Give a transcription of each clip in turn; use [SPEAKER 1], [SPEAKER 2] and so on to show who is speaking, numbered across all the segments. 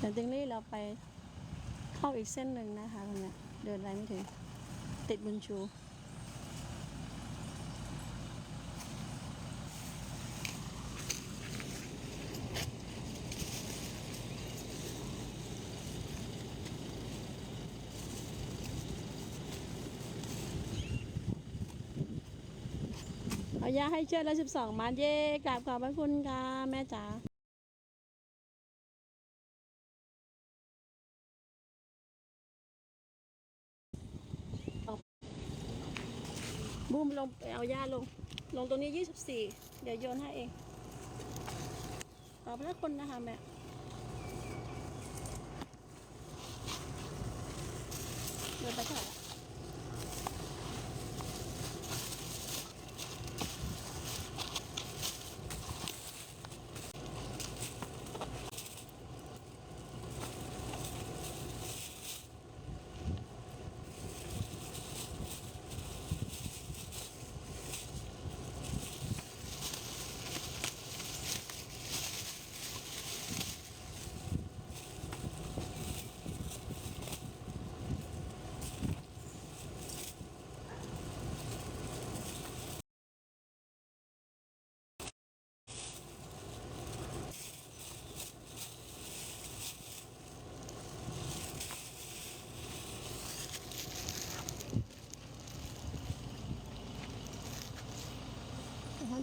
[SPEAKER 1] เดี๋ยวติงลี่เราไปเข้าอีกเส้นหนึ่งนะคะคุณแม่เดินไปไม่ถึง ติดบุญชูเอายาให้เชือละสิบสองมัดเย่กราบขอบพระคุณค่ะแม่จ๋าบูมลงไป เอายาลง ลงตรงนี้ยี่สิบสี่เดี๋ยวโยนให้เอง ตอบพระคนนะคะแม่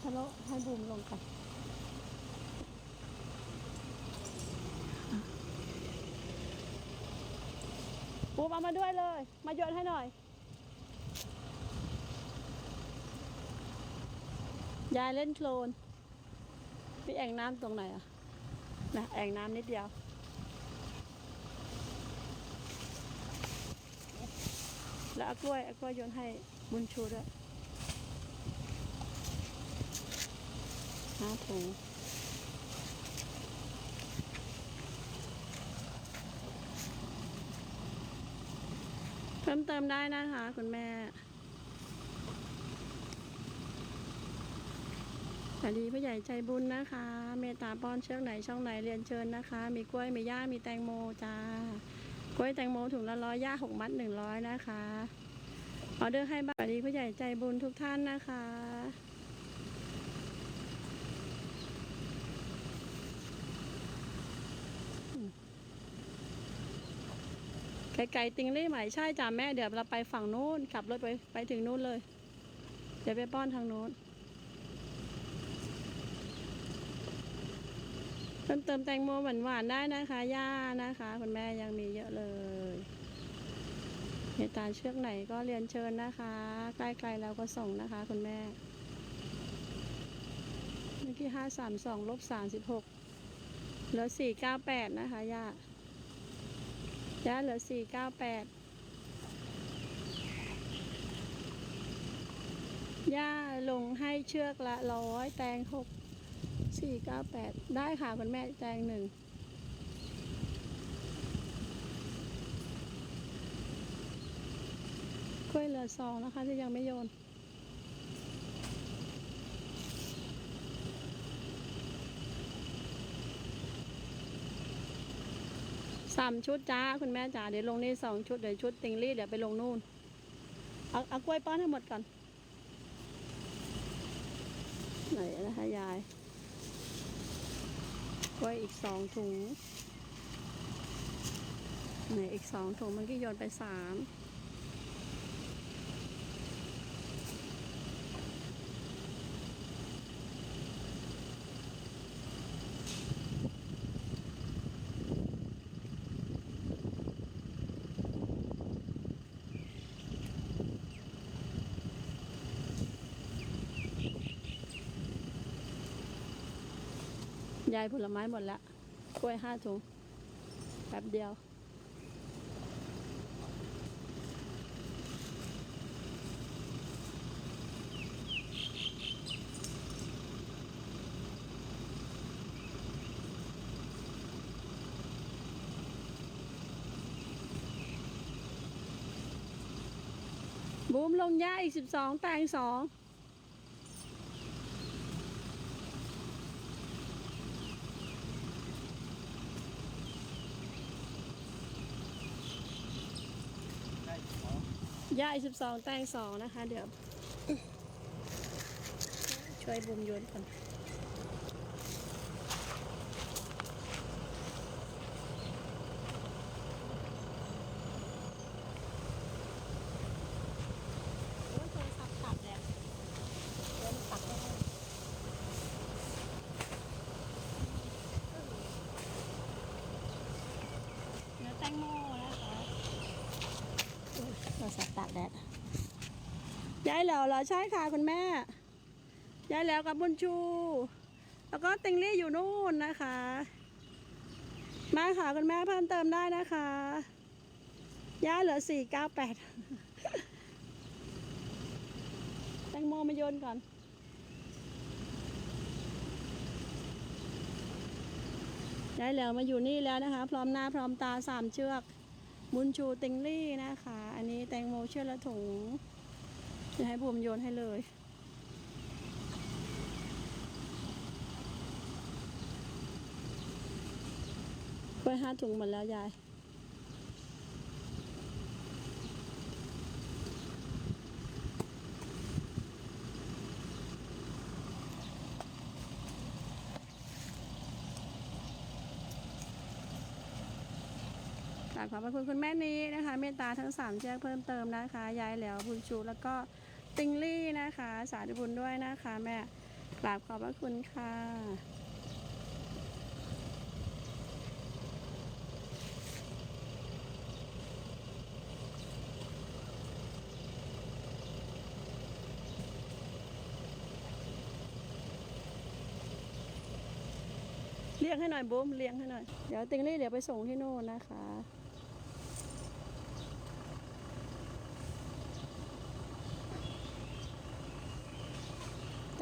[SPEAKER 1] ทะเลาะให้บูมลงกันบูมเอามาด้วยเลย มาโยนให้หน่อย ยายเล่นโคลนมีแอ่งน้ำตรงไหนอะนะแอ่งน้ำนิดเดียวแล้วเอากล้วยเอากล้วยโยนให้บุญชูด้วย ห้าถุงเพิ่มเติมได้นะคะ คุณแม่สวัสดีผู้ใหญ่ใจบุญนะคะ เมตตาป้อนเชือกไหนช่องไหนเรียนเชิญนะคะ มีกล้วยมีย่ามีแตงโมจ้ากล้วยแตงโมถุงละร้อยย่าหกมัดหนึ่งร้อยนะคะออเดอร์ให้บ้านสวัสดีผู้ใหญ่ใจบุญทุกท่านนะคะ ไกลๆติงลี่ไหม่ใช่จ้ะแม่เดี๋ยวเราไปฝั่งนู้นขับรถไปไปถึงนู้นเลย เดี๋ยวไปป้อนทางนู้นเพิ่มเติมแตงโมหวานๆได้นะคะย่านะคะคุณแม่ยังมีเยอะเลยเหตาเชือกไหนก็เรียนเชิญนะคะ ใกล้ๆแล้วก็ส่งนะคะ คุณแม่เมื่อกี้ห้าสามสองลบสามสิบหกเหลือสี่เก้าแปดนะคะย่า ย่าเหลือสี่เก้าแปดย่าลงให้เชือกละร้อยแตงหกสี่เก้าแปดได้ค่ะคุณแม่แตงหนึ่งกล้วยเหลือสองนะคะที่ยังไม่โยน สามชุดจ้าคุณแม่จ๋าเดี๋ยวลงนี่สองชุดเดี๋ยวชุดติงลี่เดี๋ยวไปลงนู่นเอาเอากล้วยป้อนให้หมดก่อนไหนนะคะยายกล้วยอีกสองถุงไหนอีกสองถุงมันกี้โยนไปสาม ยายผลไม้หมดละกล้วยห้าถุงแป๊บเดียว บูมลงย่าอีกสิบสองแตงสอง ย่าอีกสิบสองแตงสองนะคะ เดี๋ยว ช่วยบุมโยนก่อน โอ้ยโทรศัพท์ตัดแล้วเดี๋ยวมันตัดไม่ได้เนื้อแตงโมนะคะโอ้ยโทรศัพท์ตัดแล้ว ย้ายแล้วเหรอใช่ค่ะคุณแม่ ย้ายแล้วกับบุญชู แล้วก็ติงลี่อยู่นู่นนะคะ มาค่ะคุณแม่เพิ่มเติมได้นะคะ ย้ายเหลือสี่เก้าแปดแตงโมมาโยนก่อนได้แล้วมาอยู่นี่แล้วนะคะ พร้อมหน้าพร้อมตาสามเชือก มุนชูติงลี่นะคะ อันนี้แตงโมเชือกละถุง จะให้บุมโยนให้เลยกล้วยห้าถุงหมดแล้วยาย กราบขอบพระคุณคุณแม่นี้นะคะ เมตตาทั้งสามเชือกเพิ่มเติมนะคะ ยายแหล้วบุญชู แล้วก็ ติงลี่นะคะ สาธุบุญด้วยนะคะแม่กราบขอบพระคุณค่ะ เลี้ยงให้หน่อยบุ้มเลี้ยงให้หน่อย เดี๋ยวติงลี่เดี๋ยวไปส่งที่โน่นนะคะ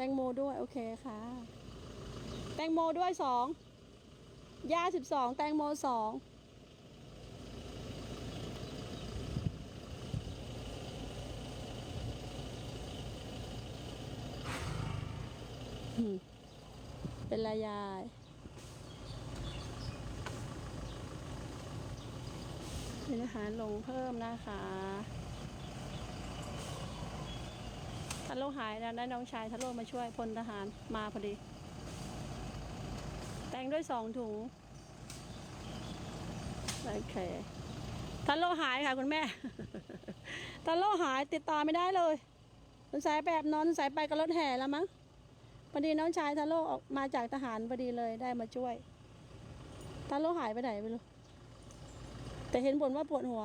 [SPEAKER 1] งโมด้วย โอเคค่ะ แตงโมด้วยสองยาสิบสองแตงโมสองอืมเป็นระยายเป็นอาหารลงเพิ่มนะคะทัน โลหายแล้วได้น้องชายทันโลมาช่วยพลทหารมาพอดี แต่งด้วยสองถุงโอเคทันโลหายค่ะคุณแม่ทันโลหายติดต่อไม่ได้เลยสงสัยแบบนอนสงสัยไปกับรถแห่แล้วมั้งพอดีน้องชายทันโลออกมาจากทหารพอดีเลยได้มาช่วยทันโลหายไปไหนไม่รู้แต่เห็นบ่นว่าปวดหัว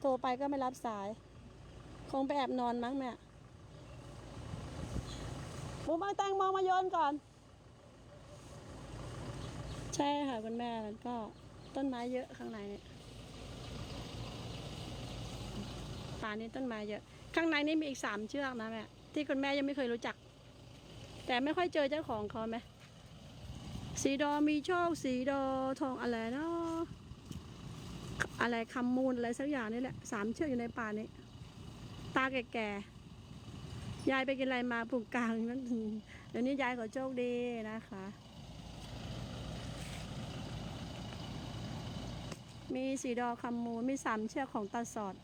[SPEAKER 1] โทรไปก็ไม่รับสาย คงไปแอบนอนมั้งแม่ บูมเอาแตงโมมาโยนก่อน ใช่ค่ะคุณแม่แล้วก็ต้นไม้เยอะข้างในเนี่ยป่านี้ต้นไม้เยอะ ข้างในนี่มีอีกสามเชือกนะแม่ที่คุณแม่ยังไม่เคยรู้จัก แต่ไม่ค่อยเจอเจ้าของเขาไหมสีดอมีโชคสีดอทองอะไรเนาะอะไรคำมูลอะไรสักอย่างนี่แหละสามเชือกอยู่ในป่านี้ ตาแก่ๆ ยายไปกินอะไรมาผูกกลางนั่นเดี๋ยวนี้ยายขอโชคดีนะคะ มีสีดอคำมูลมีสามเชือกของตาสอด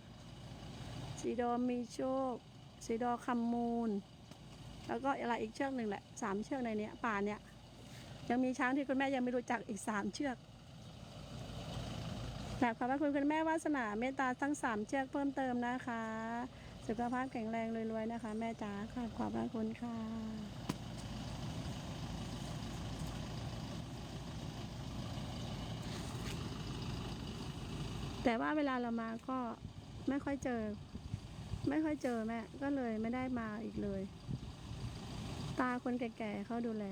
[SPEAKER 1] สีดอมีโชค สีดอคำมูล แล้วก็อะไรอีกเชือกหนึ่งแหละสามเชือกในเนี้ยป่าเนี้ยยังมีช้างที่คุณแม่ยังไม่รู้จักอีกสามเชือกกราบขอบพระคุณคุณแม่วาสนาเมตตาทั้งสามเชือกเพิ่มเติมนะคะ สุขภาพแข็งแรงรวยๆนะคะ แม่จ๋าค่ะขอบพระคุณค่ะ แต่ว่าเวลาเรามาก็ไม่ค่อยเจอ ไม่ค่อยเจอแม่ ก็เลยไม่ได้มาอีกเลย ตาคนแก่ๆเขาดูแล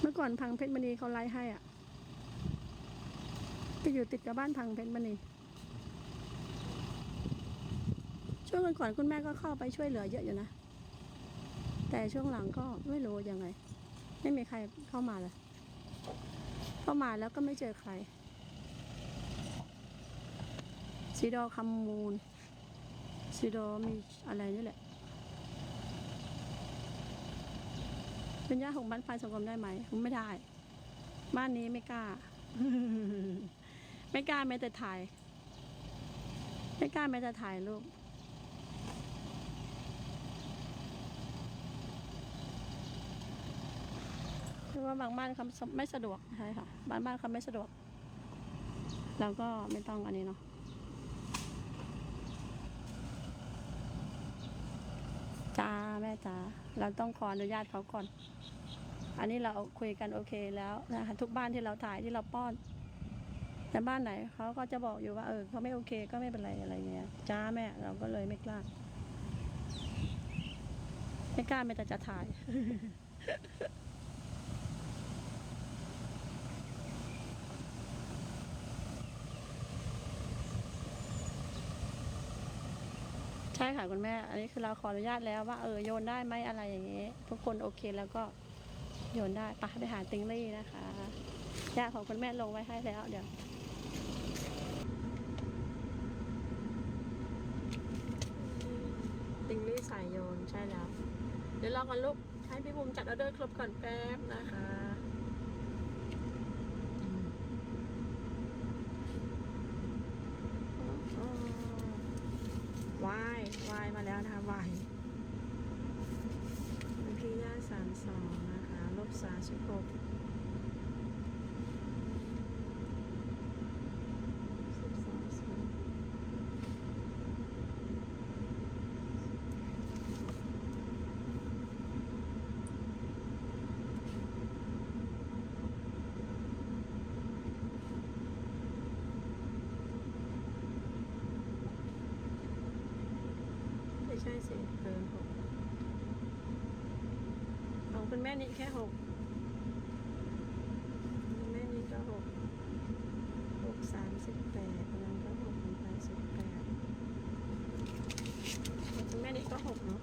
[SPEAKER 1] เมื่อก่อนพังเพชรมณีเขาไล่ให้อะจะอยู่ติดกับบ้านพังเพชรมณีช่ วงก่อนๆคุณแม่ก็เข้าไปช่วยเหลือเยอะอยู่นะ แต่ช่วงหลังก็ไม่รู้ยังไง ไม่มีใครเข้ามาเลยเข้ามาแล้วก็ไม่เจอใครสีดอคำมูลสีดอมีอะไรนี่แหละ เป็นญาติของบ้านไฟสังคมได้ไหมผมไม่ได้ บ้านนี้ไม่กล้า ไม่กล้าแม้แต่ถ่าย ไม่กล้าแม้จะถ่ายรูป คือว่าบางบ้านเขาไม่สะดวกใช่ค่ะบางบ้านเขาไม่สะดวกเราก็ไม่ต้องอันนี้เนาะจ้าแม่จ้าเราต้องขออนุญาตเขาก่อน อันนี้เราคุยกันโอเคแล้วนะคะทุกบ้านที่เราถ่ายที่เราป้อน แต่บ้านไหนเขาก็จะบอกอยู่ว่าเออเขาไม่โอเคก็ไม่เป็นไรอะไรเงี้ยจ้าแม่เราก็เลยไม่กล้าไม่กล้าไม่แต่จะถ่าย ใช่ค่ะคุณแม่ อันนี้คือเราขออนุญาตแล้วว่าเออโยนได้ไหมอะไรอย่างเงี้ยทุกคนโอเคแล้วก็โยนได้ไปะไปหาติงลี่นะคะญาติของคุณแม่ลงไว้ให้แล้ว เดี๋ยวติงลี่สายโยนใช่แล้ว เดี๋ยวรอกันลูกให้พี่บุ๋มจัดออเดอร์ครบก่อนแป๊บนะคะอืม วายวายมาแล้วนะคะวายพี่ย่าสามสองนะคะลบสามสิบหกสิบสองสิบ ไม่ ใช่สิเกินหกของคุณแม่นี่แค่หกคุณแม่นี่ก็หกหกสามสิบแปดกำลังก็หกลงไปสิบแปดคุณแม่นี่ก็หกเนาะ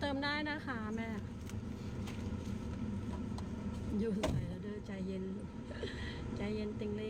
[SPEAKER 1] เติมได้นะคะแม่อยู่ใส่แล้วเด้อใจเย็น ใจเย็นติงเล่